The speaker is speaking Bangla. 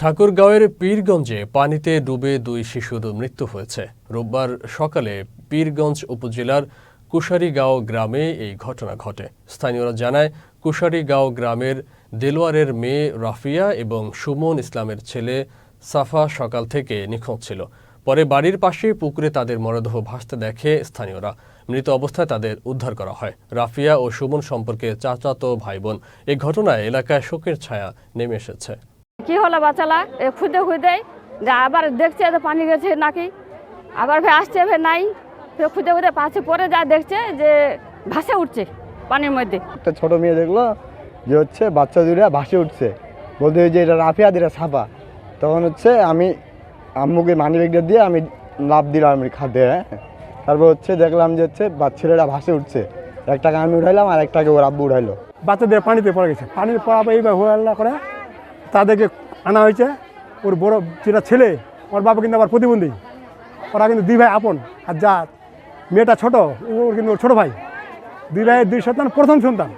ঠাকুরগাঁওয়ের পীরগঞ্জে পানিতে ডুবে দুই শিশুর মৃত্যু হয়েছে। রোববার সকালে পীরগঞ্জ উপজেলার কুশারিগাঁও গ্রামে এই ঘটনা ঘটে। স্থানীয়রা জানায়, কুশারিগাঁও গ্রামের দেলোয়ারের মেয়ে রাফিয়া এবং সুমন ইসলামের ছেলে সাফা সকাল থেকে নিখোঁজ ছিল। পরে বাড়ির পাশে পুকুরে তাদের মরদেহ ভাসতে দেখে স্থানীয়রা মৃত অবস্থায় তাদের উদ্ধার করা হয়। রাফিয়া ও সুমন সম্পর্কে চাচাতো ভাই বোন। এই ঘটনায় এলাকায় শোকের ছায়া নেমে এসেছে। কি হলো বাচ্চালা? এ খুঁজে খুঁজে যে আবার দেখছে যে পানি গেছে নাকি। আবার ফের আসছে ফের নাই। ফের খুঁজে খুঁজে পাশে পরে যা দেখছে যে ভাসে উঠছে পানির মধ্যে। একটা ছোট মেয়ে দেখল যে হচ্ছে বাচ্চা দুটা ভাসে উঠছে। বলতে যে এটা রাফিয়া এটা সাপা তখন হচ্ছে আমি আম্মুকে মানি ব্যাগটা দিয়ে আমি লাভ দিলাম আমি হ্যাঁ? তারপর হচ্ছে দেখলাম যে হচ্ছে বা- ছেলেটা ভাসে উঠছে। একটাকে আমি উঠাইলাম আর একটাকে ওর আব্বু উঠাইলো। বাচ্চাদের পানিতে পড়ে গেছে। পানিতে পড়া এইবার হয়ে আল্লাহ করে। তাদেরকে আনা হয়েছে। ওর বড় যেটা ছেলে, ওর বাবা কিন্তু আবার প্রতিবন্ধী। ওরা কিন্তু দুই ভাই আপন, আর যা মেয়েটা ছোট ওর কিন্তু ছোট ভাই। দুই ভাইয়ের দুই সন্তান, প্রথম সন্তান।